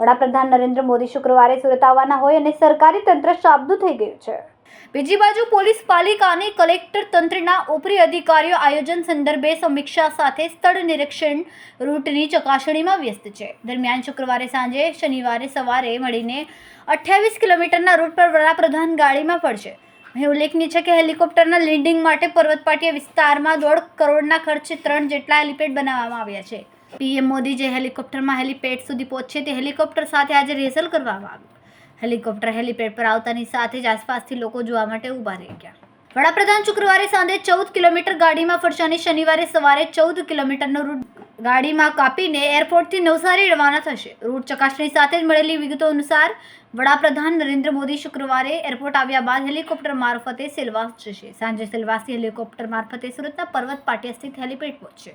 વડાપ્રધાન નરેન્દ્ર મોદી શુક્રવારે સુરત આવવાના હોય અને સરકારી તંત્ર શાબ્દું થઈ ગયું છે. બીજી બાજુ પોલીસ પાલિકા અને કલેક્ટર તંત્રના ઉપરી અધિકારીઓ આયોજન સંદર્ભે સમીક્ષા સાથે સ્થળ નિરીક્ષણ રૂટની ચકાસણીમાં વ્યસ્ત છે. દરમિયાન શુક્રવારે સાંજે શનિવારે સવારે મળીને અઠ્યાવીસ કિલોમીટરના રૂટ પર વડાપ્રધાન ગાડીમાં પડશે અહીં ઉલ્લેખનીય છે કે હેલિકોપ્ટરના લેન્ડિંગ માટે પર્વતપાટીય વિસ્તારમાં દોઢ કરોડના ખર્ચે ત્રણ જેટલા હેલિપેડ બનાવવામાં આવ્યા છે. પીએમ મોદી જે હેલિકોપ્ટરમાં હેલિપેડ સુધી પહોંચશે તે હેલિકોપ્ટર સાથે આજે રિહર્સલ કરવામાં આવ્યું. હેલિકોપ્ટર હેલિપેડ પર આવતાની સાથે જ આસપાસથી લોકો જોવા માટે ઊભા રહી ગયા. વડાપ્રધાન શુક્રવારે સાંજે ચૌદ કિલોમીટર ગાડીમાં ફરશે શનિવારે સવારે ચૌદ કિલોમીટરનો રૂટ ગાડીમાં કાપીને એરપોર્ટથી નવસારી રવાના થશે. રૂટ ચકાસણી સાથે જ મળેલી વિગતો અનુસાર વડાપ્રધાન નરેન્દ્ર મોદી શુક્રવારે એરપોર્ટ આવ્યા બાદ હેલિકોપ્ટર મારફતે સેલવાસ જશે. સાંજે સેલવાસથી હેલિકોપ્ટર મારફતે સુરતના પર્વત પાટિયા સ્થિત હેલિપેડ પહોંચશે.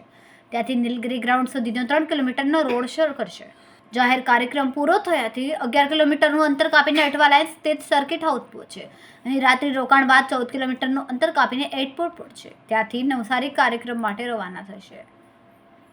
ત્યાંથી નીલગિરી ગ્રાઉન્ડ સુધીનો ત્રણ કિલોમીટરનો રોડ શો કરશે. જાહેર કાર્યક્રમ પૂરો થયાથી અગિયાર કિલોમીટરનું અંતર કાપીને અટવાલાયન્સ સ્થિત સર્કિટ હાઉસ પહોંચે. અહીં રાત્રિ રોકાણ બાદ ચૌદ કિલોમીટરનું અંતર કાપીને એરપોર્ટ પહોંચશે. ત્યાંથી નવસારી કાર્યક્રમ માટે રવાના થશે.